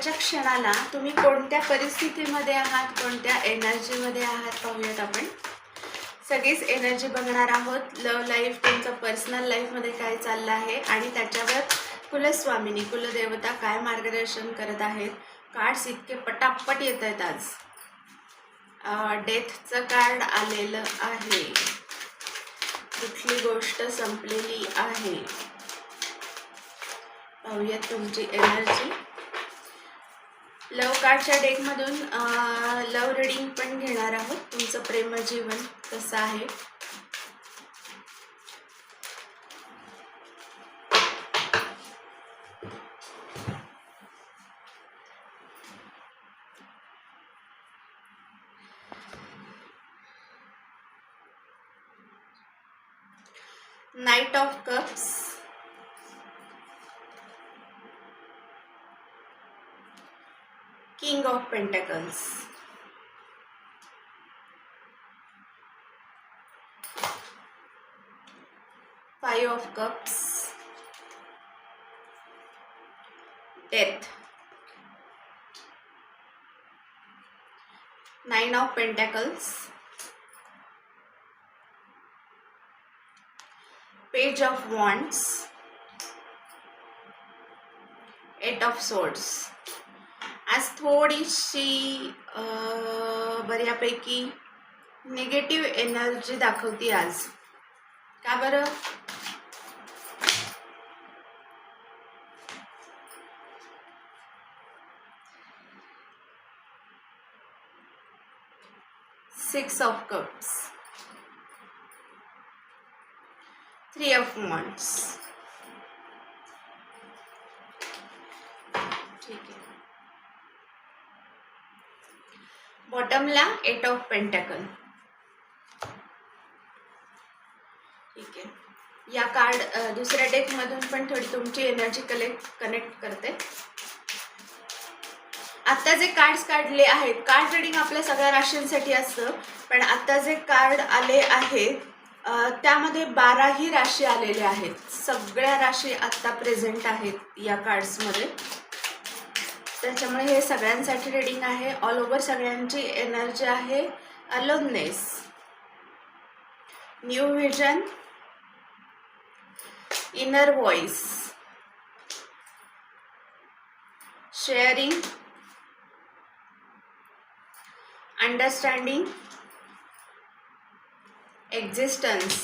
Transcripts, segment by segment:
आत्ताच्या क्षणाला तुम्ही कोणत्या परिस्थितीमध्ये आहात कोणत्या एनर्जीमध्ये आहात पाहूयात आपण. सगळीच एनर्जी बघणार आहोत. लव लाईफ तुमचं पर्सनल लाईफमध्ये काय चाललं आहे आणि त्याच्यावर कुलस्वामिनी कुलदेवता काय मार्गदर्शन करत आहेत. कार्ड्स इतके पटापट येत आहेत आज. डेथचं कार्ड आलेलं आहे. कुठली गोष्ट संपलेली आहे. पाहूयात तुमची एनर्जी लव कार्डच्या डेकमधून लव रिडिंग पण घेणार आहोत. तुमचं प्रेम जीवन कसं आहे. Knight of cups King of Pentacles. Five of Cups. Death. Nine of Pentacles. Page of Wands. Eight of Swords. आज थोडीशी बऱ्यापैकी निगेटिव्ह एनर्जी दाखवते आज. का बरं? Six of cups three of months ठीक आहे. बॉटमला एट ऑफ पेंटॅकल ठीक आहे. या कार्ड दुसऱ्या डेकमधून पण थोडी तुमची एनर्जी कलेक्ट कनेक्ट करते. आत्ता जे कार्ड्स काढले आहेत कार्ड रिडिंग आपल्या सगळ्या राशींसाठी असतं पण आत्ता जे कार्ड आले आहेत त्यामध्ये बाराही राशी आलेल्या आहेत. सगळ्या राशी आत्ता प्रेझेंट आहेत या कार्ड्समध्ये त्याच्यामुळे हे सगळ्यांसाठी रिडिंग आहे. ऑल ओव्हर सगळ्यांची एनर्जी आहे. Aloneness new vision inner voice sharing understanding existence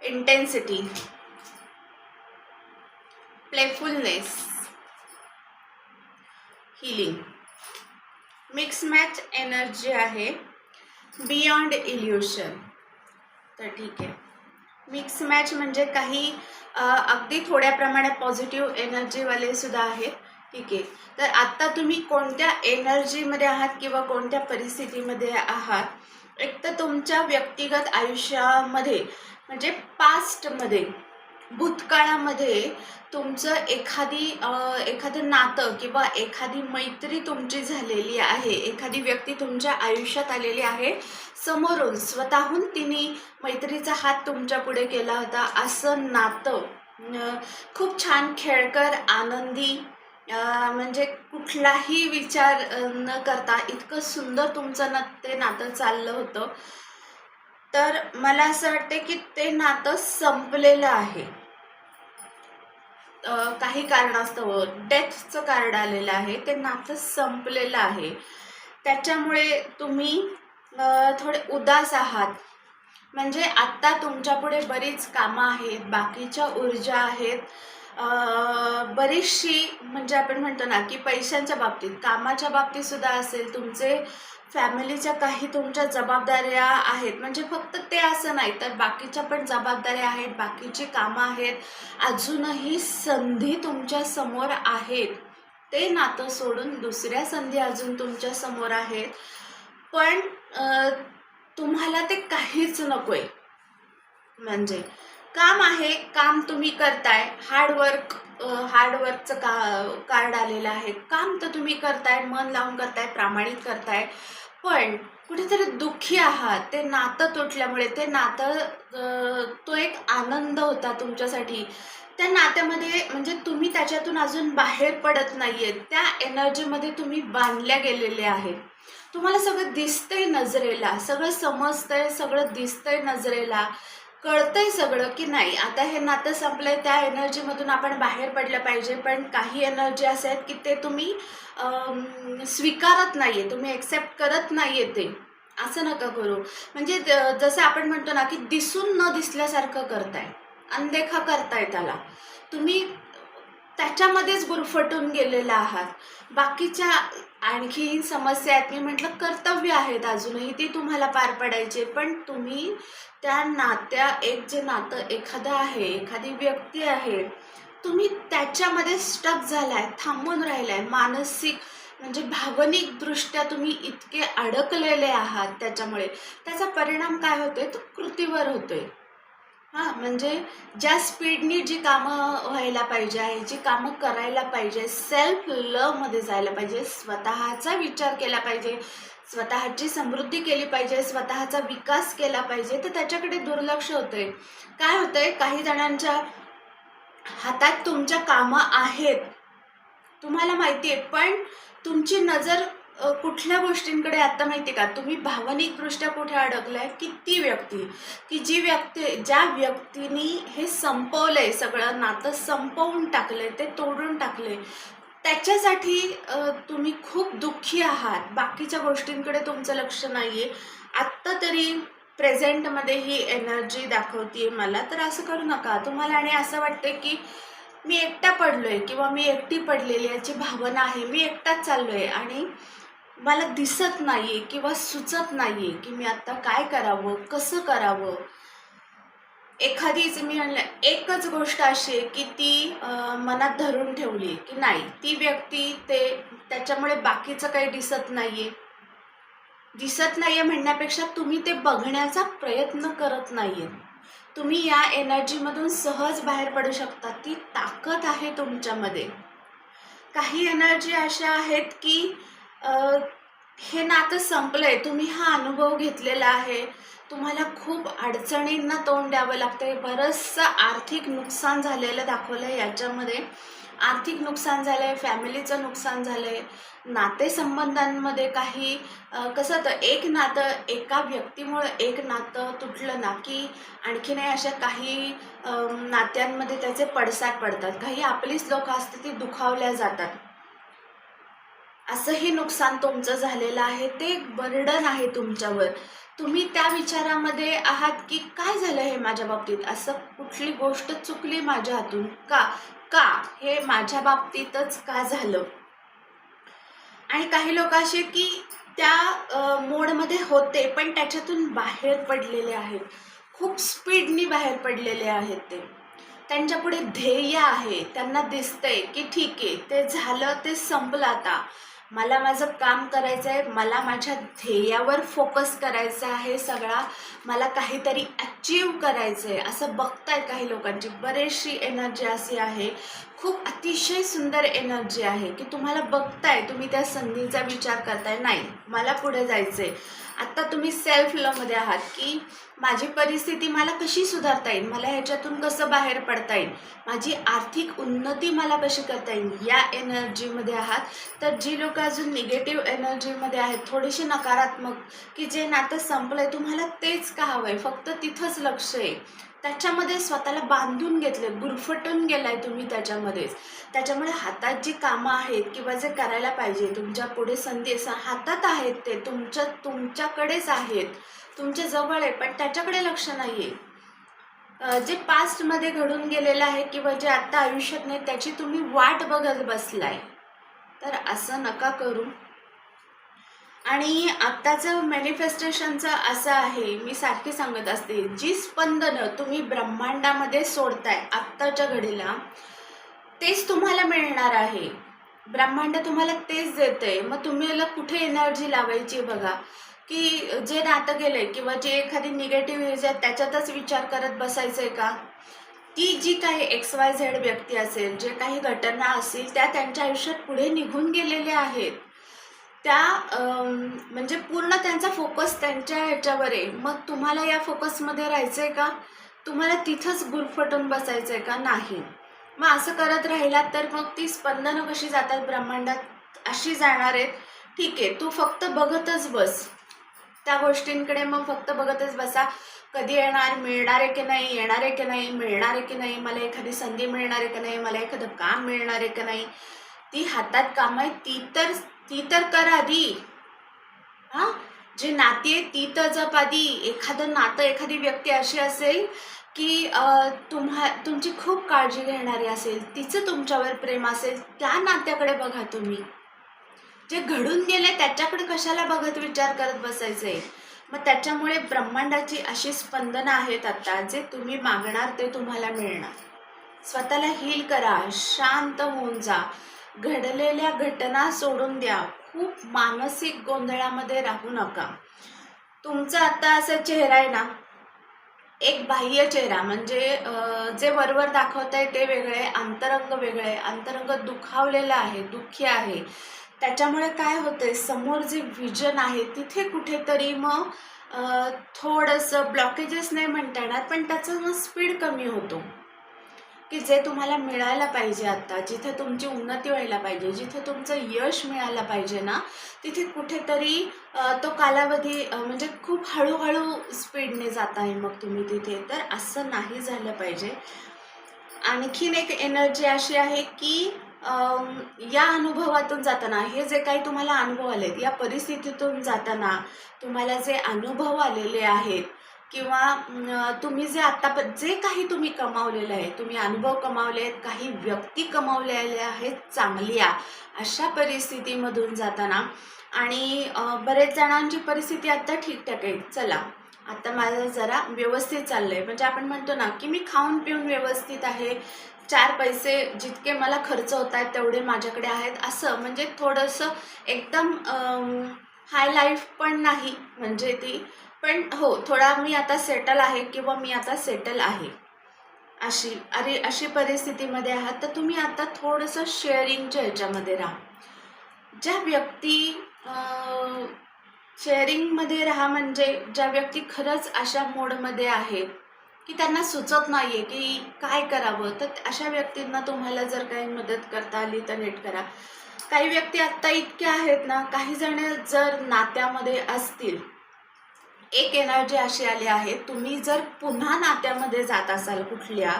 intensity playfulness healing mix match energy आहे. बियॉन्ड इल्युशन तर ठीक आहे. मिक्स मॅच म्हणजे काही अगदी थोड्या प्रमाणात पॉझिटिव्ह एनर्जीवाले सुद्धा आहेत. ठीक आहे. तर आत्ता तुम्ही कोणत्या एनर्जीमध्ये आहात किंवा कोणत्या परिस्थितीमध्ये आहात? एक तर तुमच्या व्यक्तिगत आयुष्यामध्ये म्हणजे पास्टमध्ये भूतकाळामध्ये तुमचं एखादी एखादं नातं किंवा एखादी मैत्री तुमची झालेली आहे एखादी व्यक्ती तुमच्या आयुष्यात आलेली आहे समोरून स्वतःहून तिने मैत्रीचा हात तुमच्यापुढे केला होता असं नातं खूप छान खेळकर आनंदी म्हणजे कुठलाही विचार न करता इतकं सुंदर तुमचं ना ते नातं चाललं होतं. तर मला असं वाटते की ते नातं संपलेलं आहे. काही कारणास्तव डेथचं कार्ड आलेलं आहे ते नातं संपलेलं आहे. त्याच्यामुळे तुम्ही थोडे उदास आहात. म्हणजे आत्ता तुमच्यापुढे बरीच कामं आहेत बाकीच्या ऊर्जा आहेत. बरीचशी म्हणजे आपण म्हणतो ना की पैशांच्या बाबतीत कामाच्या बाबतीत सुद्धा असेल तुमचे फॅमिलीच्या काही तुमच्या जबाबदाऱ्या आहेत. म्हणजे फक्त ते असं नाही तर बाकीच्या पण जबाबदाऱ्या आहेत बाकीची कामं आहेत. अजूनही संधी तुमच्यासमोर आहेत. ते नातं सोडून दुसऱ्या संधी अजून तुमच्यासमोर आहेत. पण तुम्हाला ते काहीच नको आहे म्हणजे काम आहे काम तुम्ही करताय. हार्डवर्क हार्डवर्कचं का कार्ड आलेलं आहे. काम तर तुम्ही करताय मन लावून करताय प्रामाणिक करताय. पण कुठेतरी दुःखी आहात. ते नातं तुटल्यामुळे ते नातं तो एक आनंद होता तुमच्यासाठी. त्या नात्यामध्ये म्हणजे तुम्ही त्याच्यातून अजून बाहेर पडत नाही आहेत त्या एनर्जीमध्ये तुम्ही बांधल्या गेलेले आहेत. तुम्हाला सगळं दिसतंय नजरेला. सगळं समजतंय सगळं दिसतंय नजरेला. कळतंय सगळं की नाही. आता हे नातं संपलंय त्या एनर्जीमधून आपण बाहेर पडलं पाहिजे पण काही एनर्जी असे आहेत की ते तुम्ही स्वीकारत नाही आहे तुम्ही ॲक्सेप्ट करत नाही आहे ते. असं नका करू. म्हणजे जसं आपण म्हणतो ना की दिसून न दिसल्यासारखं करताय अनदेखा करताय त्याला. तुम्ही त्याच्यामध्येच गुरफटून गेलेला आहात. बाकीच्या आणखी समस्या आहेत. मी म्हटलं कर्तव्य आहेत अजूनही ती तुम्हाला पार पाडायचे. पण तुम्ही त्या नात्या एक जे नातं एखादं आहे एखादी व्यक्ती आहे तुम्ही त्याच्यामध्ये स्टक झालाय थांबून राहिलाय. मानसिक म्हणजे भावनिकदृष्ट्या तुम्ही इतके अडकलेले आहात त्याच्यामुळे. त्याचा परिणाम काय होतोय? तो कृतीवर होतोय. हां म्हणजे ज्या स्पीडनी जी कामं व्हायला पाहिजे आहे जी कामं करायला पाहिजे सेल्फ लवमध्ये जायला पाहिजे स्वतःचा विचार केला पाहिजे स्वतःची समृद्धी केली पाहिजे स्वतःचा विकास केला पाहिजे तर त्याच्याकडे दुर्लक्ष होतंय. काय होतंय? काही जणांच्या हातात तुमच्या कामं आहेत. तुम्हाला माहिती आहे पण तुमची नजर कुठल्या गोष्टींकडे आता माहिती आहे का? तुम्ही भावनिकदृष्ट्या कुठे अडकलाय की ती व्यक्ती? की जी व्यक्ती ज्या व्यक्तीनी हे संपवलंय सगळं नातं संपवून टाकलंय ते तोडून टाकलंय त्याच्यासाठी तुम्ही खूप दुःखी आहात. बाकीच्या गोष्टींकडे तुमचं लक्ष नाही आहे आत्ता तरी प्रेझेंटमध्ये ही एनर्जी दाखवते मला. तर असं करू नका. तुम्हाला आणि असं वाटतं की मी एकटा पडलो आहे किंवा मी एकटी पडलेली याची भावना आहे. मी एकटाच चाललो आहे आणि मला दिसत नाहीये किंवा सुचत नाहीये की मी आता काय करावं कसं करावं. एखादीच मी म्हणलं एकच गोष्ट अशी आहे की ती मनात धरून ठेवली की नाही ती व्यक्ती ते त्याच्यामुळे बाकीचं काही दिसत नाहीये. दिसत नाहीये म्हणण्यापेक्षा तुम्ही ते बघण्याचा प्रयत्न करत नाहीये. तुम्ही या एनर्जीमधून सहज बाहेर पडू शकता ती ताकद आहे तुमच्यामध्ये. काही एनर्जी अशा आहेत की हे नातं संपलंय. तुम्ही हा अनुभव घेतलेला आहे. तुम्हाला खूप अडचणींना तोंड द्यावं लागतंय. बरंचसं आर्थिक नुकसान झालेलं दाखवलं आहे याच्यामध्ये. आर्थिक नुकसान झालं आहे फॅमिलीचं नुकसान झालं आहे नातेसंबंधांमध्ये काही कसं होतं एक नातं एका व्यक्तीमुळं एक नातं तुटलं ना की आणखीनही अशा काही नात्यांमध्ये त्याचे पडसाद पडतात. काही आपलीच लोक असतात ती दुखावल्या जातात. असंही नुकसान तुमचं झालेलं आहे ते एक बर्डन आहे तुमच्यावर. तुम्ही त्या विचारामध्ये आहात की काय झालं हे माझ्या बाबतीत? असं कुठली गोष्ट चुकली माझ्या हातून? का? का हे माझ्या बाबतीतच का झालं? आणि काही लोक असे की त्या मोडमध्ये होते पण त्याच्यातून बाहेर पडलेले आहेत. खूप स्पीडनी बाहेर पडलेले आहेत ते. त्यांच्या पुढे ध्येय आहे त्यांना दिसतंय की ठीक आहे ते झालं ते संपलं आता. मला माझं काम करायचं आहे मला माझ्या ध्येयावर फोकस करायचा आहे सगळा. मला काहीतरी अचीव करायचं आहे असं बघताय काही लोकांची. बरीचशी एनर्जी अशी आहे. खूप अतिशय सुंदर एनर्जी आहे की तुम्हाला बघताय तुम्ही त्या संधीचा विचार करताय नाही मला पुढे जायचं आहे आत्ता तुम्ही सेल्फ लवमध्ये आहात की माझी परिस्थिती मला कशी सुधारता येईल? मला ह्याच्यातून कसं बाहेर पडता येईल? माझी आर्थिक उन्नती मला कशी करता येईल? या एनर्जीमध्ये आहात. तर जी लोक अजून निगेटिव्ह एनर्जीमध्ये आहेत थोडीशी नकारात्मक की जे नातं संपलंय तुम्हाला तेच का हवं आहे फक्त तिथंच लक्ष आहे. त्याच्यामध्ये स्वतःला बांधून घेतलं गुरफटून गेलाय तुम्ही त्याच्यामध्येच त्याच्यामुळे हातात जी कामं आहेत किंवा जे करायला पाहिजे तुमच्यापुढे संधी हातात आहेत ते तुमच्या तुमच्याकडेच आहेत. तुमच्या जवळ आहे पण त्याच्याकडे लक्ष नाही आहे जे पास्टमध्ये घडून गेलेलं आहे किंवा जे आत्ता आयुष्यात नाही त्याची तुम्ही वाट बघत बसलाय. तर असं नका करू. आणि आत्ताचं मॅनिफेस्टेशनचं असं आहे मी सारखी सांगत असते जी स्पंदनं तुम्ही ब्रह्मांडामध्ये सोडताय आत्ताच्या घडीला तेच तुम्हाला मिळणार आहे. ब्रह्मांड तुम्हाला तेच देतंय. मग तुम्हाला कुठे एनर्जी लावायची बघा? की जे नातं गेलंय किंवा जे एखादी निगेटिव्ह यूज आहे त्याच्यातच विचार करत बसायचंय का? ती जी काही एक्स वाय झेड व्यक्ती असेल जे काही घटना असतील त्या त्यांच्या आयुष्यात पुढे निघून गेलेल्या आहेत. त्या म्हणजे पूर्ण त्यांचा फोकस त्यांच्या ह्याच्यावर आहे. मग तुम्हाला या फोकसमध्ये राहायचं आहे का? तुम्हाला तिथंच गुरफटून बसायचं आहे का? नाही. मग असं करत राहिलात तर मग ती स्पंदनं कशी जातात ब्रह्मांडात? अशी जाणार आहेत. ठीक आहे तू फक्त बघतच बस. त्या गोष्टींकडे मग फक्त बघतच बसा. कधी येणार मिळणार आहे की नाही येणार आहे की नाही मिळणार आहे की नाही मला एखादी संधी मिळणार आहे की नाही मला एखादं काम मिळणार आहे की नाही. ती हातात काम आहे ती तर ती तर कर आधी हां? जी नाती आहे ती तर जप आधी एखादं नातं एखादी व्यक्ती अशी असेल की तुम्हा तुमची खूप काळजी घेणारी असेल तिचं तुमच्यावर प्रेम असेल त्या नात्याकडे बघा तुम्ही. जे घडून गेले त्याच्याकडे कशाला बघत विचार करत बसायचं आहे मग त्याच्यामुळे ब्रह्मांडाची अशी स्पंदनं आहेत आता जे तुम्ही मागणार ते तुम्हाला मिळणार. स्वतःला हील करा शांत होऊन जा. घडलेल्या घटना सोडून द्या. खूप मानसिक गोंधळामध्ये राहू नका. तुमचा आता असा चेहरा आहे ना एक बाह्य चेहरा म्हणजे जे वरवर दाखवत आहे ते वेगळे अंतरंग वेगळे अंतरंग दुखावलेलं आहे दुःखी आहे. त्याच्यामुळे काय होतंय समोर जे विजन आहे तिथे कुठेतरी मग थोडंसं ब्लॉकेजेस नाही म्हणता येणार पण त्याचं मग स्पीड कमी होतो. की जे तुम्हाला मिळायला पाहिजे आत्ता जिथे तुमची उन्नती व्हायला पाहिजे जिथे तुमचं यश मिळायला पाहिजे ना तिथे कुठेतरी तो कालावधी म्हणजे खूप हळूहळू स्पीडने जात आहे मग तुम्ही तिथे. तर असं नाही झालं पाहिजे. आणखीन एक एनर्जी अशी आहे की या अनुभवातून जाताना हे जे काही तुम्हाला अनुभव आलेत या परिस्थितीतून जाताना तुम्हाला जे अनुभव आलेले आहेत किंवा तुम्ही जे आता जे काही तुम्ही कमावलेलं आहे तुम्ही अनुभव कमावले आहेत काही व्यक्ती कमावलेल्या आहेत चांगल्या अशा परिस्थितीमधून जाताना आणि बरेच जणांची परिस्थिती आता ठीकठाक आहे. चला आता माझं जरा व्यवस्थित चाललं आहे म्हणजे आपण म्हणतो ना की मी खाऊन पिऊन व्यवस्थित आहे. चार पैसे जितके मला खर्च होत आहेत तेवढे माझ्याकडे आहेत. असं म्हणजे थोडंसं एकदम हाय लाईफ पण नाही. म्हणजे ती पण हो थोडा मी आता सेटल आहे किंवा मी आता सेटल आहे. अशी अरे अशी परिस्थितीमध्ये आहात तर तुम्ही आता थोडंसं शेअरिंगच्या ह्याच्यामध्ये राहा. ज्या व्यक्ती शेअरिंगमध्ये राहा म्हणजे ज्या व्यक्ती खरंच अशा मोडमध्ये आहेत की त्यांना सुचत नाही आहे की काय करावं तर अशा व्यक्तींना तुम्हाला जर काही मदत करता आली तर नीट करा. काही व्यक्ती आत्ता इतक्या आहेत ना काही जण जर नात्यामध्ये असतील एक एनर्जी अशी आली आहे तुम्ही जर पुन्हा नात्यामध्ये जात असाल कुठल्या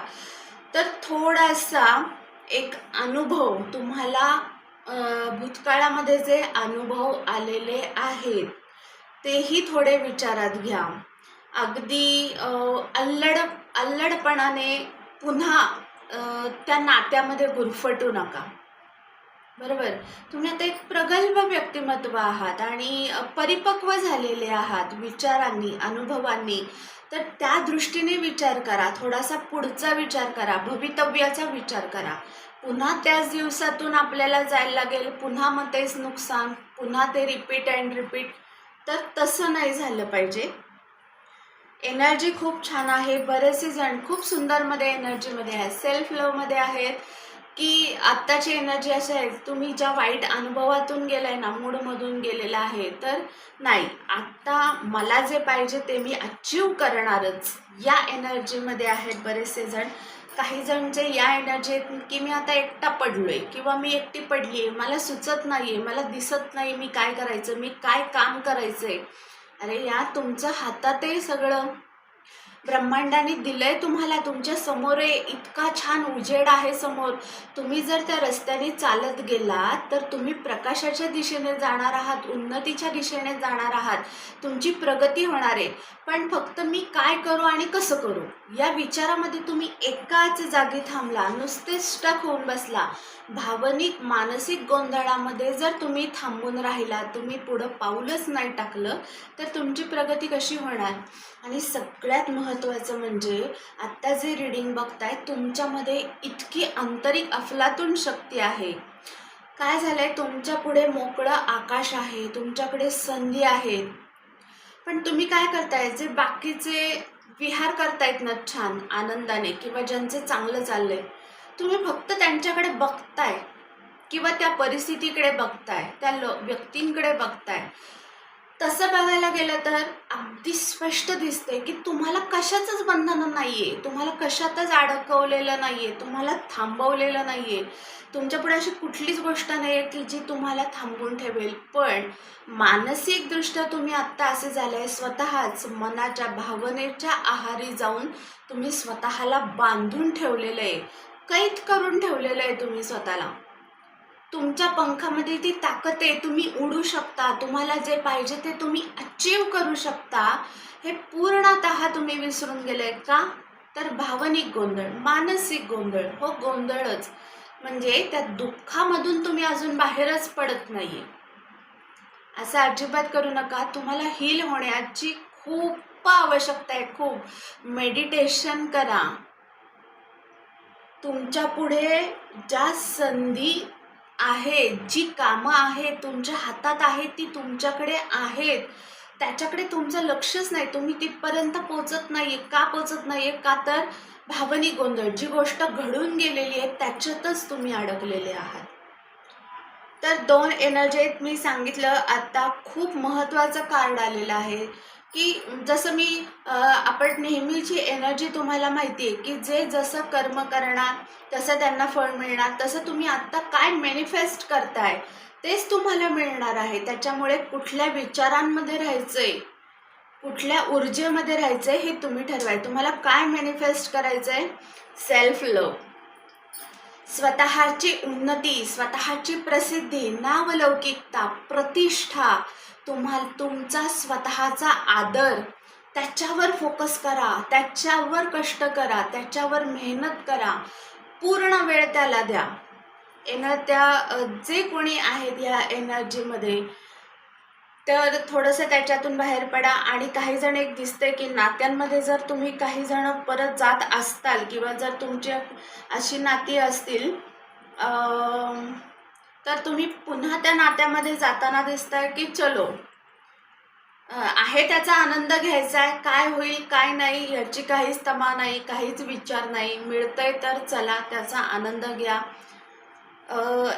तर थोडासा एक अनुभव तुम्हाला भूतकाळामध्ये जे अनुभव आलेले आहेत तेही थोडे विचारात घ्या. अगदी अल्लड अल्लडपणाने पुन्हा त्या नात्यामध्ये गुरफटू नका. बरोबर. तुम्ही आता एक प्रगल्भ व्यक्तिमत्व आहात आणि परिपक्व झालेले आहात विचारांनी अनुभवांनी. तर त्या दृष्टीने विचार करा. थोडासा पुढचा विचार करा. भवितव्याचा विचार करा. पुन्हा त्याच दिवसातून आपल्याला जायला लागेल. पुन्हा मग तेच नुकसान पुन्हा ते रिपीट अँड रिपीट तर तसं नाही झालं पाहिजे. एनर्जी खूप छान आहे. बरेचसे जण खूप सुंदरमध्ये एनर्जीमध्ये आहेत. सेल्फ लवमध्ये आहेत. की आत्ताची एनर्जी अशी आहे तुम्ही ज्या वाईट अनुभवातून गेलाय ना मूडमधून गेलेला आहे तर नाही. आत्ता मला जे पाहिजे ते मी अचीव करणारच. या एनर्जीमध्ये आहेत बरेचसे जण. काही जण जे या एनर्जीत की मी आता एकटा पडलोय किंवा मी एकटी पडली आहे मला सुचत नाही आहे मला दिसत नाही मी काय करायचं मी काय काम करायचं आहे अरे या तुमच्या हातात आहे सगळं. ब्रह्मांडाने दिलंय तुम्हाला. तुमच्यासमोर आहे इतका छान उजेड आहे समोर. तुम्ही जर त्या रस्त्याने चालत गेलात तर तुम्ही प्रकाशाच्या दिशेने जाणार आहात उन्नतीच्या दिशेने जाणार आहात. तुमची प्रगती होणार आहे. पण फक्त मी काय करू आणि कसं करू? या विचारामध्ये तुम्ही एकाच जागी थांबला नुसते स्टक होऊन बसला. भावनिक मानसिक गोंधळामध्ये जर तुम्ही थांबून राहिला तुम्ही पुढं पाऊलच नाही टाकलं तर तुमची प्रगती कशी होणार? आणि सगळ्यात महत्त्वाचं म्हणजे आत्ता जे रिडिंग बघताय तुमच्यामध्ये इतकी आंतरिक अफलातून शक्ती आहे. काय झालंय? तुमच्यापुढे मोकळं आकाश आहे तुमच्याकडे संधी आहेत. पण तुम्ही काय करताय? जे बाकीचे विहार करतायत ना छान आनंदाने किंवा ज्यांचे चांगलं चाललंय तुम्ही फक्त त्यांच्याकडे बघताय किंवा त्या परिस्थितीकडे बघताय त्या ल व्यक्तींकडे बघताय. तसं बघायला गेलं तर अगदी स्पष्ट दिसते की तुम्हाला कशाचंच बंधन नाही आहे तुम्हाला कशातच अडकवलेलं नाही आहे तुम्हाला थांबवलेलं नाही आहे तुमच्यापुढे अशी कुठलीच गोष्ट नाही आहे की जी तुम्हाला थांबवून ठेवेल. पण मानसिकदृष्ट्या तुम्ही आत्ता असे झाले आहे स्वतःच मनाच्या भावनेच्या आहारी जाऊन तुम्ही स्वतःला बांधून ठेवलेलं आहे कैद करून ठेवलेलं आहे तुम्ही स्वतःला. तुमच्या पंखामध्ये ती ताकद आहे तुम्ही उडू शकता. तुम्हाला जे पाहिजे ते तुम्ही अचीव करू शकता. हे पूर्णतः तुम्ही विसरून गेले का? तर भावनिक गोंधळ मानसिक गोंधळ हो गोंधळच. म्हणजे त्या दुःखामधून तुम्ही अजून बाहेरच पडत नाही असं अजिबात करू नका. तुम्हाला हील होण्याची खूप आवश्यकता आहे खूप. मेडिटेशन करा. तुमच्यापुढे ज्या संधी आहेत जी कामं आहेत तुमच्या हातात आहेत ती तुमच्याकडे आहेत. त्याच्याकडे तुमचं लक्षच नाही. तुम्ही तिथपर्यंत पोचत नाही का पोचत नाही का तर भावनिक गोंधळ. जी गोष्ट घडून गेलेली आहे त्याच्यातच तुम्ही अडकलेले आहात. तर दोन एनर्जी आहेत. मी सांगितलं आता खूप महत्त्वाचं कार्ड आलेलं आहे. की जसं मी आपण नेहमीची एनर्जी तुम्हाला माहिती आहे की जे जसं कर्म करणार तसं त्यांना फळ मिळणार तसं तुम्ही आत्ता काय मॅनिफेस्ट करताय तेच तुम्हाला मिळणार आहे. त्याच्यामुळे कुठल्या विचारांमध्ये राहायचंय कुठल्या ऊर्जेमध्ये राहायचंय हे तुम्ही ठरवाय. तुम्हाला काय मॅनिफेस्ट करायचंय? सेल्फ लव स्वतःची उन्नती स्वतःची प्रसिद्धी नावलौकिकता प्रतिष्ठा तुम्हाला तुमचा स्वतःचा आदर. त्याच्यावर फोकस करा. त्याच्यावर कष्ट करा. त्याच्यावर मेहनत करा. पूर्ण वेळ त्याला द्या. एनर त्या जे कोणी आहेत या एनर्जीमध्ये तर थोडंसं त्याच्यातून बाहेर पडा. आणि काही जण एक दिसते की नात्यांमध्ये जर तुम्ही काही जण परत जात असताल किंवा जर तुमची अशी नाती असतील तर तुम्ही पुन्हा त्या नात्यामध्ये जाताना दिसताय की चलो आहे त्याचा आनंद घ्यायचा आहे काय होईल काय नाही याची काहीच तमा नाही काहीच विचार नाही मिळतंय तर चला त्याचा आनंद घ्या.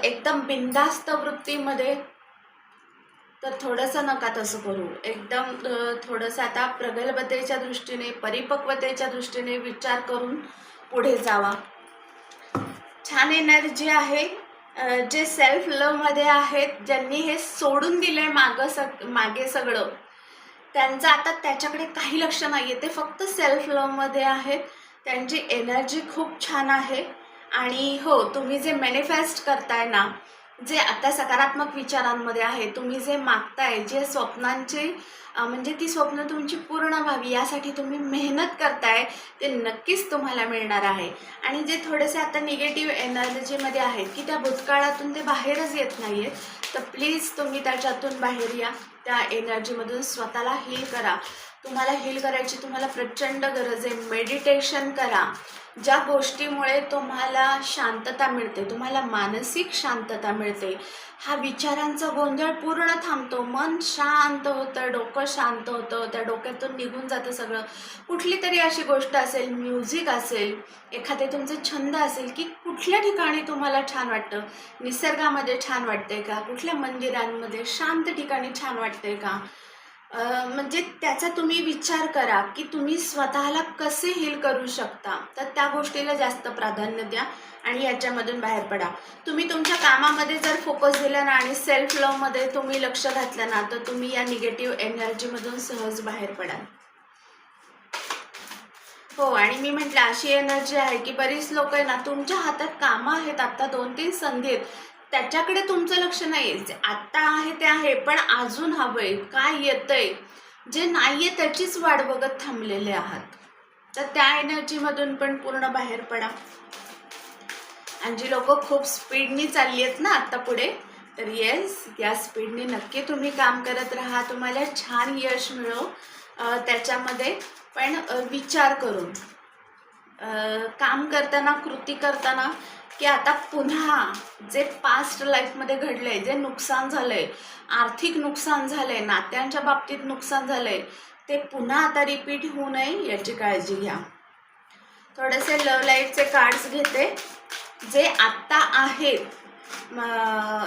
एकदम बिंदास्त वृत्तीमध्ये तर थोडंसं नका तसं करू. एकदम थोडंसं आता प्रगल्भतेच्या दृष्टीने परिपक्वतेच्या दृष्टीने विचार करून पुढे जावा. छान एनर्जी आहे. जे सेल्फ लवमध्ये आहेत ज्यांनी हे सोडून दिलं आहे मागं सग मागे सगळं त्यांचं आता त्याच्याकडे काही लक्ष नाही आहे ते फक्त सेल्फ लवमध्ये आहेत. त्यांची एनर्जी खूप छान आहे. आणि हो तुम्ही जे मॅनिफेस्ट करताय ना जे आता सकारात्मक विचारांमध्ये आहे तुम्ही जे मागताय जे स्वप्नांचे म्हणजे ती स्वप्न तुमची पूर्ण व्हावी यासाठी तुम्ही मेहनत करताय ते नक्कीच तुम्हाला मिळणार आहे. आणि जे थोडेसे आता निगेटिव्ह एनर्जीमध्ये आहेत की त्या भूतकाळातून ते बाहेरच येत नाही आहेत तर प्लीज तुम्ही त्याच्यातून बाहेर या. त्या एनर्जीमधून स्वतःला हील करा. तुम्हाला हील करायची तुम्हाला प्रचंड गरज आहे. मेडिटेशन करा. ज्या गोष्टीमुळे तुम्हाला शांतता मिळते तुम्हाला मानसिक शांतता मिळते हा विचारांचा गोंधळ पूर्ण थांबतो. मन शांत होतं डोकं शांत होतं त्या डोक्यातून निघून जातं सगळं. कुठली तरी अशी गोष्ट असेल म्युझिक असेल एखादे तुमचे छंद असेल की कुठल्या ठिकाणी तुम्हाला छान वाटतं? निसर्गामध्ये छान वाटतंय का? कुठल्या मंदिरांमध्ये शांत ठिकाणी छान वाटतंय का? म्हणजे त्याचा तुम्ही विचार करा की तुम्ही स्वतःला कसे हील करू शकता. तर त्या गोष्टीला जास्त प्राधान्य द्या आणि याच्यामधून बाहेर पडा. तुम्ही तुमच्या कामामध्ये जर फोकस दिला ना आणि सेल्फ लवमध्ये तुम्ही लक्ष घातलं ना तर तुम्ही या निगेटिव्ह एनर्जीमधून सहज बाहेर पडाल. हो आणि मी म्हटलं अशी एनर्जी आहे की बरीच लोक आहे ना तुमच्या हातात कामं आहेत. आता दोन तीन संधी आहेत. त्याच्याकडे तुमचं लक्ष नाही जे आत्ता आहे ते आहे पण अजून हवंय काय येतंय जे नाहीये त्याचीच वाट बघत थांबलेले आहात. तर त्या एनर्जीमधून पण पूर्ण बाहेर पडा. आणि जी लोक खूप स्पीडनी चालली आहेत ना आत्ता पुढे? तर येस या स्पीडने नक्की तुम्ही काम करत राहा. तुम्हाला छान यश मिळो त्याच्यामध्ये. पण विचार करून. काम करताना कृती करताना की आता पुन्हा जे पास्ट लाईफमध्ये घडलंय जे नुकसान झालंय आर्थिक नुकसान झालंय नात्यांच्या बाबतीत नुकसान झालंय ते पुन्हा आता रिपीट होऊ नये याची काळजी घ्या. थोडेसे लव लाईफचे कार्ड्स घेते. जे आत्ता आहेत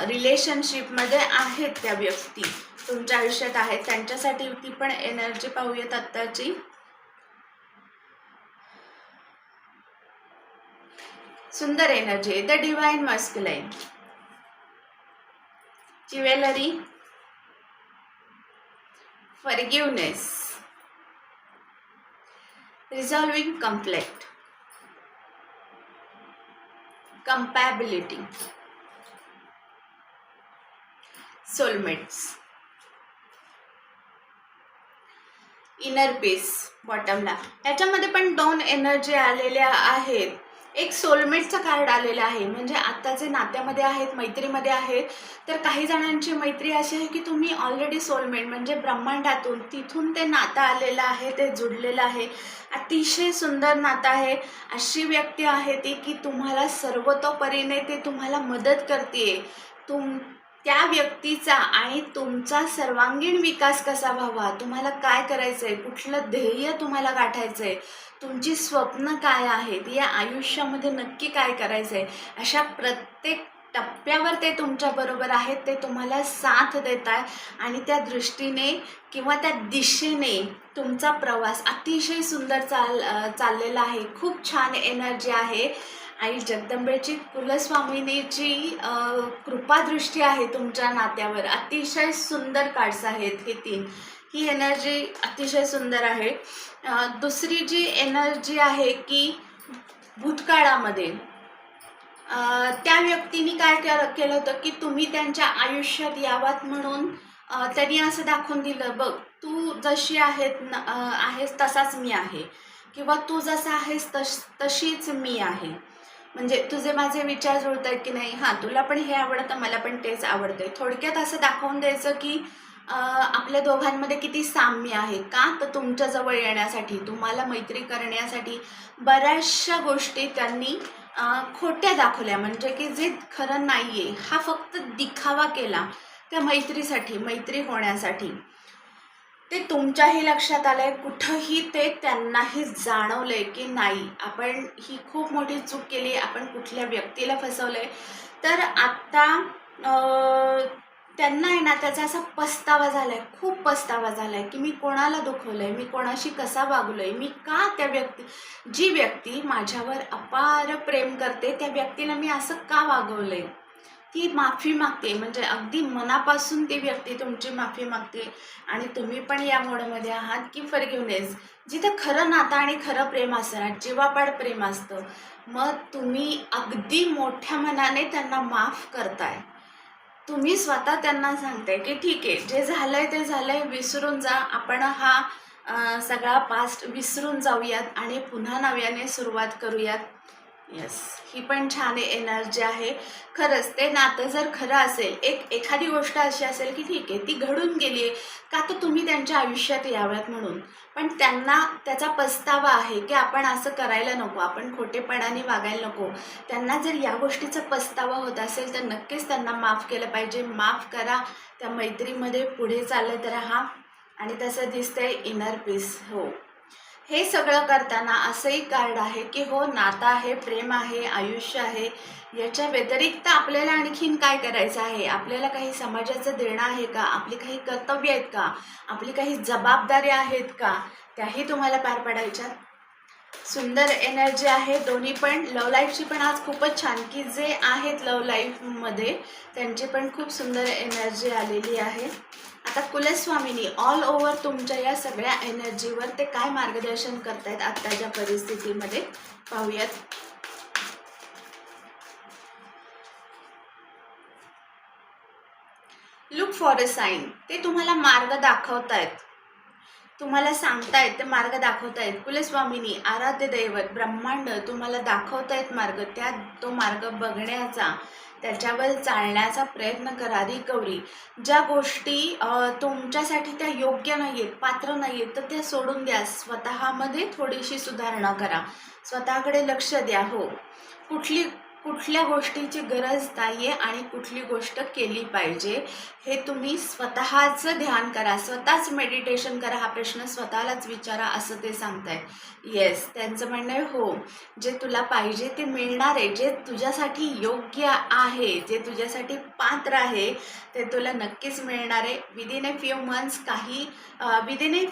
रिलेशनशिपमध्ये आहेत त्या व्यक्ती तुमच्या आयुष्यात आहेत त्यांच्यासाठी ती पण एनर्जी पाहूयात आत्ताची. सुंदर energy the divine masculine jewellery forgiveness. Resolving conflict. Compatibility. Soulmates. Inner peace बॉटमला याच्यामध्ये पण दोन एनर्जी आलेल्या आहेत. एक सोलमेटचं कार्ड आलेलं आहे. म्हणजे आत्ता जे नात्यामध्ये आहेत मैत्रीमध्ये आहेत तर काही जणांची मैत्री अशी आहे की तुम्ही ऑलरेडी सोलमेट म्हणजे ब्रह्मांडातून तिथून ते नातं आलेलं आहे ते जुडलेलं आहे. अतिशय सुंदर नातं आहे. अशी व्यक्ती आहे ती की तुम्हाला सर्वतोपरीने ते तुम्हाला मदत करते तुम त्या व्यक्तीचा आणि तुमचा सर्वांगीण विकास कसा व्हावा? तुम्हाला काय करायचं आहे कुठलं ध्येय तुम्हाला गाठायचं आहे तुमची स्वप्न काय आहेत? या आयुष्यामध्ये नक्की काय करायचं आहे अशा प्रत्येक टप्प्यावर ते तुमच्याबरोबर आहेत ते तुम्हाला साथ देत आहे आणि त्या दृष्टीने किंवा त्या दिशेने तुमचा प्रवास अतिशय सुंदर चाल चाललेला आहे. खूप छान एनर्जी आहे. आई जगदंबेची कुलस्वामिनीची कृपादृष्टी आहे तुमच्या नात्यावर. अतिशय सुंदर कार्ड्स आहेत हे तीन. ही एनर्जी अतिशय सुंदर आहे. दुसरी जी एनर्जी आहे की भूतकाळामध्ये त्या व्यक्तीने काय केलं होतं की तुम्ही त्यांच्या आयुष्यात यावात म्हणून त्यांनी असं दाखवून दिलं बघ तू जशी आहेत न आहेस तसाच मी आहे. किंवा तू जसा आहेस तश तशीच मी आहे. म्हणजे तुझे माझे विचार जुळत आहेत की नाही? हां तुला पण हे आवडतं मला पण तेच आवडतं आहे थोडक्यात असं दाखवून द्यायचं की आपल्या दोघांमध्ये किती साम्य आहे का? तर तुमच्याजवळ येण्यासाठी तुम्हाला मैत्री करण्यासाठी बऱ्याचशा गोष्टी त्यांनी खोट्या दाखवल्या. म्हणजे की जे खरं नाही आहे हा फक्त दिखावा केला त्या मैत्रीसाठी मैत्री होण्यासाठी. ते तुमच्याही लक्षात आलं आहे कुठंही ते त्यांनाही जाणवलं आहे की नाही. आपण ही खूप मोठी चूक केली आपण कुठल्या व्यक्तीला फसवलं आहे तर आत्ता त्यांना आहे ना त्याचा असा पस्तावा झाला आहे खूप पस्तावा झाला आहे की मी कोणाला दुखवलं आहे मी कोणाशी कसा वागलो आहे मी का त्या व्यक्ती जी व्यक्ती माझ्यावर अपार प्रेम करते त्या व्यक्तीला मी असं का वागवलं आहे ती माफी मागते. म्हणजे अगदी मनापासून ती व्यक्ती तुमची माफी मागते आणि तुम्ही पण या मोडमध्ये आहात की फरगिवनेस जिथं खरं नातं आणि खरं प्रेम असणार जीवापाड प्रेम असतं मग तुम्ही अगदी मोठ्या मनाने त्यांना माफ करताय. तुम्ही स्वतः त्यांना सांगताय की ठीक आहे जे झालंय ते झालंय विसरून जा. आपण हा सगळा पास्ट विसरून जाऊयात आणि पुन्हा नव्याने सुरुवात करूयात. येस ही पण छान एनर्जी आहे. खरंच ते नातं जर खरं असेल एक एखादी गोष्ट अशी असेल की ठीक आहे ती घडून गेली आहे का तर तुम्ही त्यांच्या आयुष्यात याव्यात म्हणून. पण त्यांना त्याचा पस्तावा आहे की आपण असं करायला नको आपण खोटेपणाने वागायला नको. त्यांना जर या गोष्टीचा पस्तावा होत असेल तर नक्कीच त्यांना माफ केलं पाहिजे. माफ करा त्या मैत्रीमध्ये पुढे चालत राहा आणि तसं दिसतंय इनर पीस हो. हे सगळं करताना असंही कार्ड आहे की हो नातं आहे प्रेम आहे आयुष्य आहे. याच्या व्यतिरिक्त आपल्याला आणखीन काय करायचं आहे? आपल्याला काही समाजाचं देणं आहे का? आपली काही कर्तव्य आहेत का? आपली काही जबाबदाऱ्या आहेत का? त्याही तुम्हाला पार पडायच्या. सुंदर एनर्जी आहे. दोन्ही पण लव लाईफची पण आज खूपच छान की जे आहेत लव लाईफमध्ये त्यांची पण खूप सुंदर एनर्जी आलेली आहे. आता कुलस्वामीनी ऑल ओव्हर तुमच्या या सगळ्या एनर्जीवर ते काय मार्गदर्शन करतायत आत्ताच्या परिस्थितीमध्ये? पाहूयात. लुक फॉर अ साईन ते तुम्हाला मार्ग दाखवतायत. तुम्हाला सांगतायत ते मार्ग दाखवतायत. कुलस्वामीनी आराध्य दैवत ब्रह्मांड तुम्हाला दाखवतायत मार्ग. त्या तो मार्ग बघण्याचा. त्याच्यावर चालण्याचा प्रयत्न करा. रिकवरी ज्या गोष्टी तुमच्यासाठी त्या योग्य नाही आहेत पात्र नाही आहेत तर त्या सोडून द्या. स्वतःमध्ये थोडीशी सुधारणा करा. स्वतःकडे लक्ष द्या. हो. कुठली कुठल्या गोष्टीची गरज नाही आहे आणि कुठली गोष्ट केली पाहिजे हे तुम्ही स्वतःचं ध्यान करा. स्वतःच मेडिटेशन करा. हा प्रश्न स्वतःलाच विचारा असं ते सांगताय. येस त्यांचं म्हणणं आहे हो जे तुला पाहिजे ते मिळणार आहे. जे तुझ्यासाठी योग्य आहे जे तुझ्यासाठी पात्र आहे ते तुला नक्कीच मिळणार आहे. विदिन ए फ्यू मंथ्स काही विदिन ए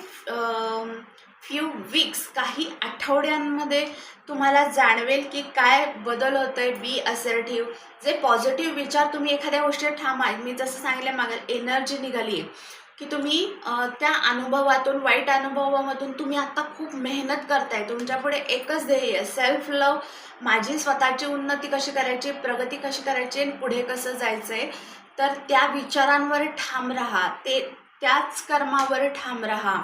फ्यू वीक्स काही आठवड्यांमध्ये तुम्हाला जाणवेल की काय बदल होतं आहे बी असर्टिव्ह जे पॉझिटिव्ह विचार तुम्ही एखाद्या गोष्टीत ठाम आहे मी जसं सांगितलं मागे एनर्जी निघाली आहे की तुम्ही त्या अनुभवातून वाईट अनुभवामधून तुम्ही आत्ता खूप मेहनत करताय. तुमच्यापुढे एकच ध्येय सेल्फ लव माझी स्वतःची उन्नती कशी करायची प्रगती कशी करायची आणि पुढे कसं जायचं आहे तर त्या विचारांवर ठाम राहा. ते त्याच कर्मावर ठाम राहा.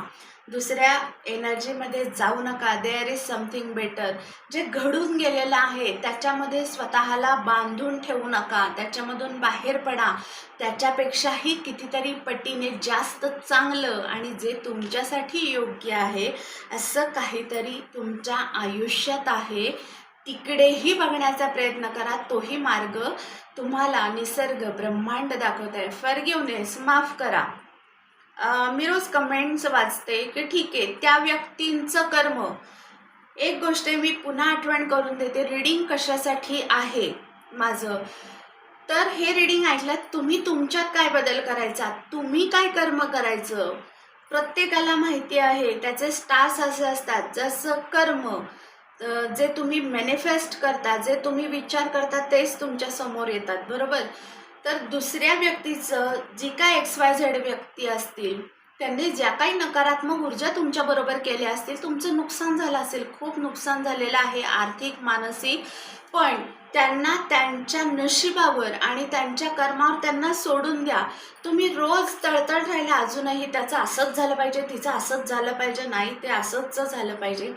दुसऱ्या एनर्जीमध्ये जाऊ नका. देअर इज समथिंग बेटर जे घडून गेलेलं आहे त्याच्यामध्ये स्वतःला बांधून ठेवू नका. त्याच्यामधून बाहेर पडा. त्याच्यापेक्षाही कितीतरी पटीने जास्त चांगलं आणि जे तुमच्यासाठी योग्य आहे असं काहीतरी तुमच्या आयुष्यात आहे तिकडेही बघण्याचा प्रयत्न करा. तोही मार्ग तुम्हाला निसर्ग ब्रह्मांड दाखवत आहे फर्गिवनेस माफ करा. मी रोज कमेंट्स वाचते की ठीक आहे त्या व्यक्तींचं कर्म. एक गोष्ट मी पुन्हा आठवण करून देते रीडिंग कशासाठी आहे माझं? तर हे रीडिंग ऐकल्यात तुम्ही तुमच्यात काय बदल करायचा? तुम्ही काय कर्म करायचं? प्रत्येकाला माहिती आहे त्याचे स्टार्स असे असतात जसं कर्म. जे तुम्ही मॅनिफेस्ट करता जे तुम्ही विचार करता तेच तुमच्यासमोर येतात बरोबर? तर दुसऱ्या व्यक्तीचं जी काय एक्स वाय झेड व्यक्ती असतील त्यांनी ज्या काही नकारात्मक ऊर्जा तुमच्याबरोबर केल्या असतील तुमचं नुकसान झालं असेल खूप नुकसान झालेलं आहे आर्थिक मानसिक पण त्यांना त्यांच्या नशिबावर आणि त्यांच्या कर्मावर त्यांना सोडून द्या. तुम्ही रोज तळतळ राहिला अजूनही त्याचं असंच झालं पाहिजे तिचं असंच झालं पाहिजे नाही ते असंच झालं पाहिजे.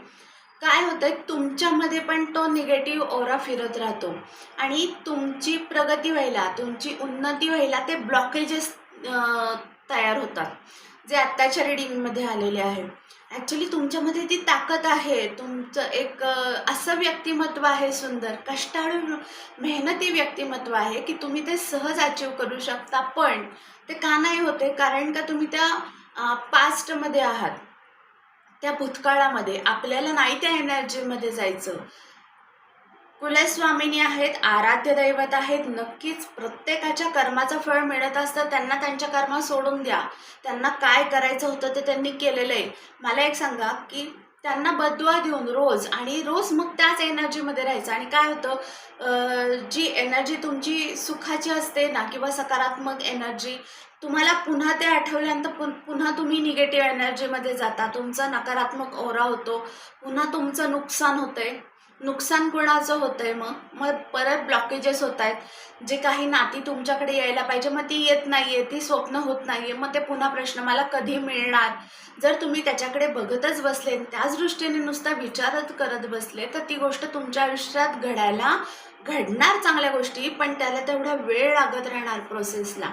काय होतं आहे तुमच्यामध्ये पण तो निगेटिव्ह ओरा फिरत राहतो. आणि तुमची प्रगती व्हायला तुमची उन्नती व्हायला ते ब्लॉकेजेस तयार होतात. जे आत्ताच्या रिडिंगमध्ये आलेले आहे. ॲक्च्युली तुमच्यामध्ये ती ताकद आहे. तुमचं एक असं व्यक्तिमत्व आहे सुंदर. कष्टाळू मेहनती व्यक्तिमत्व आहे की तुम्ही ते सहज अचीव करू शकता. पण ते का नाही होते? कारण का तुम्ही त्या पास्टमध्ये आहात. त्या भूतकाळामध्ये आपल्याला नाही त्या एनर्जीमध्ये जायचं. कुलस्वामिनी आहेत आराध्य दैवत आहेत नक्कीच प्रत्येकाच्या कर्माचं फळ मिळत असतं त्यांना त्यांच्या कर्म सोडून द्या. त्यांना काय करायचं होतं ते त्यांनी केलेलं आहे. मला एक सांगा की त्यांना बदवा देऊन रोज आणि रोज मग त्याच एनर्जीमध्ये राहायचं. आणि काय होतं जी एनर्जी तुमची सुखाची असते ना किंवा सकारात्मक एनर्जी तुम्हाला पुन्हा ते आठवल्यानंतर पुन पुन्हा तुम्ही निगेटिव्ह एनर्जीमध्ये जाता. तुमचा नकारात्मक ओरा होतो. पुन्हा तुमचं नुकसान होतंय. नुकसान कोणाचं होतंय मग? मग परत ब्लॉकेजेस होत आहेत जे काही नाती तुमच्याकडे यायला पाहिजे मग ती येत नाहीये ती स्वप्न होत नाहीये मग ते पुन्हा प्रश्न मला कधी मिळणार? जर तुम्ही त्याच्याकडे बघतच बसले त्याच दृष्टीने नुसता विचारच करत बसले तर ती गोष्ट तुमच्या आयुष्यात घडायला घडणार चांगल्या गोष्टी पण त्याला तेवढा वेळ लागत राहणार प्रोसेसला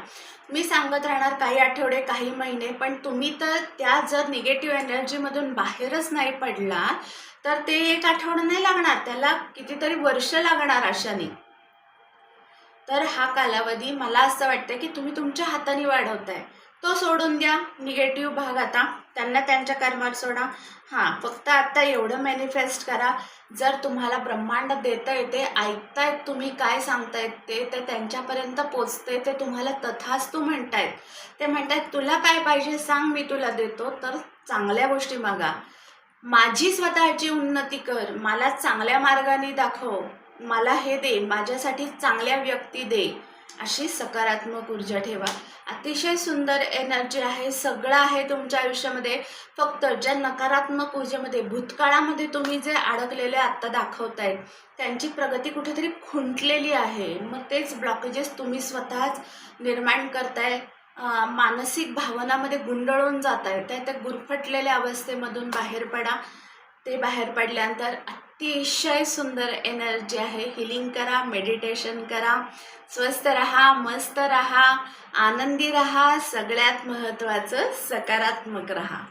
मी सांगत राहणार काही आठवडे काही महिने पण तुम्ही तर त्या जर निगेटिव्ह एनर्जीमधून बाहेरच नाही पडला तर ते एक आठवडा नाही लागणार त्याला कितीतरी वर्ष लागणार अशाने तर हा कालावधी मला असं वाटतं की तुम्ही तुमच्या हाताने वाढवताय. तो सोडून द्या निगेटिव्ह भाग आता. त्यांना त्यांच्या कर्मात सोडा. हां फक्त आता एवढं मॅनिफेस्ट करा. जर तुम्हाला ब्रह्मांड देता येते ऐकतायत तुम्ही काय सांगतायत ते ते त्यांच्यापर्यंत पोचते ते तुम्हाला तथाच तू म्हणतायत. ते म्हणतायत तुला काय पाहिजे सांग मी तुला देतो. तर चांगल्या गोष्टी मागा. माझी स्वतःची उन्नती कर मला चांगल्या मार्गाने दाखव मला हे दे माझ्यासाठी चांगल्या व्यक्ती दे अशी सकारात्मक ऊर्जा ठेवा. अतिशय सुंदर एनर्जी आहे सगळं आहे तुमच्या आयुष्यामध्ये. फक्त ज्या नकारात्मक ऊर्जेमध्ये भूतकाळामध्ये तुम्ही जे अडकलेले आत्ता दाखवतायत त्यांची प्रगती कुठेतरी खुंटलेली आहे. मग तेच ब्लॉकेजेस तुम्ही स्वतःच निर्माण करताय. मानसिक भावनामध्ये गुंडळून जात आहे त्या त्या गुरफटलेल्या अवस्थेमधून बाहेर पडा. ते बाहेर पडल्यानंतर अतिशय सुंदर एनर्जी आहे. हिलिंग करा मेडिटेशन करा. स्वस्थ राहा मस्त राहा. आनंदी राहा. सगळ्यात महत्त्वाचं सकारात्मक राहा.